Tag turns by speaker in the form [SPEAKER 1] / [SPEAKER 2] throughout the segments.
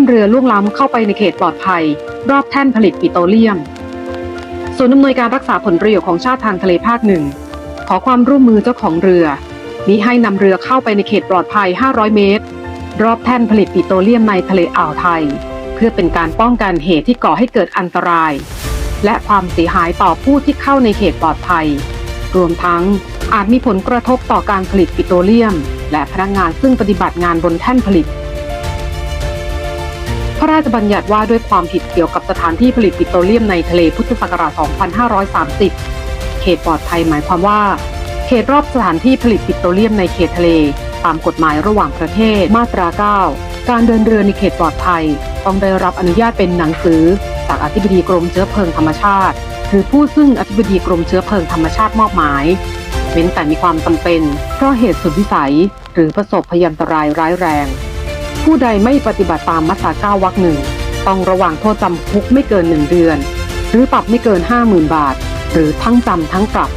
[SPEAKER 1] ามเรือล่วงล้ำเข้าไปในเขตปลอดภัย รอบแท่นผลิตปิโตรเลียมศูนย์อำนวยการรักษาผลประโยชน์ของชาติทางทะเลภาคหนึ่งขอความร่วมมือเจ้าของเรือมิให้นำเรือเข้าไปในเขตปลอดภัย 500 เมตร รอบแท่นผลิตปิโตรเลียมในทะเลอ่าวไทย เพื่อเป็นการป้องกันเหตุที่ก่อให้เกิดอันตราย และความเสียหายต่อผู้ที่เข้าในเขตปลอดภัย รวมทั้งอาจมีผลกระทบต่อการผลิตปิโตรเลียม และพนักงานซึ่งปฏิบัติงานบนแท่นผลิต พระราชบัญญัติว่าด้วยความผิดเกี่ยวกับสถานที่ผลิตปิโตรเลียมในทะเลพุทธศักราช 2530 เขตปลอดภัยหมายความว่า เขตรอบสถานที่ผลิตปิโตรเลียมในเขตทะเล ตามกฎหมายระหว่างประเทศมาตรา 9 การเดินเรือในเขตปลอดภัย ต้องได้รับอนุญาตเป็นหนังสือ จากอธิบดีกรมเชื้อเพลิงธรรมชาติ หรือผู้ซึ่งอธิบดีกรมเชื้อเพลิงธรรมชาติมอบหมายเว้นแต่มีความจำเป็น เพราะเหตุสุดวิสัย หรือประสบพยันตรายร้ายแรง ผู้ใดไม่ปฏิบัติตามมาตรา 9 วรรคหนึ่งต้องระวังโทษจำคุกไม่เกิน 1 เดือน หรือปรับไม่เกิน 50,000 บาท หรือทั้งจำทั้งปรับ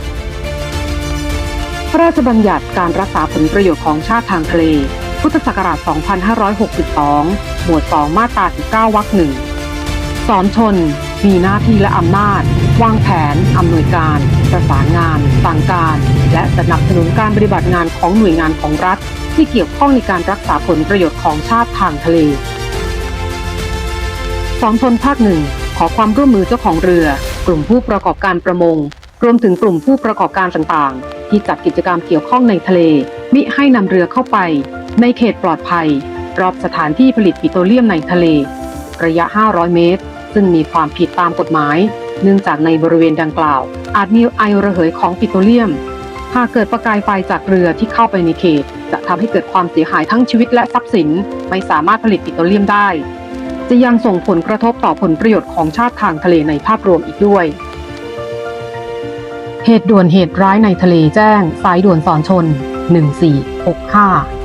[SPEAKER 1] พระราชบัญญัติการรักษาผลประโยชน์ของชาติทางทะเล พุทธศักราช 2562 หมวด 2 มาตรา 19 วรรคหนึ่งสอนชน มีหน้าที่และอำนาจ วางแผน อำนวยการ ประสานงาน สั่งการ และสนับสนุนการปฏิบัติงานของหน่วยงานของรัฐ ที่เกี่ยวข้องในการรักษาผลประโยชน์ของชาติทางทะเลสองชนภาคหนึ่งขอความร่วมมือเจ้าของเรือ กลุ่มผู้ประกอบการประมง รวมถึงกลุ่มผู้ประกอบการต่างๆ ที่จัดกิจกรรมเกี่ยวข้องในทะเล มิให้นำเรือเข้าไป ในเขตปลอดภัย รอบสถานที่ผลิตปิโตรเลียมในทะเล ระยะ 500 เมตร ซึ่งมีความผิดตามกฎหมาย เนื่องจากในบริเวณดังกล่าว อาจมีไอระเหยของปิโตรเลียม หากเกิดประกายไฟจากเรือที่เข้าไปในเขต จะทำให้เกิดความเสียหายทั้งชีวิตและทรัพย์สิน ไม่สามารถผลิตปิโตรเลียมได้ จะยังส่งผลกระทบต่อผลประโยชน์ของชาติทางทะเลในภาพรวมอีกด้วย เหตุด่วนเหตุร้ายในทะเลแจ้ง สายด่วนสอนชน 1465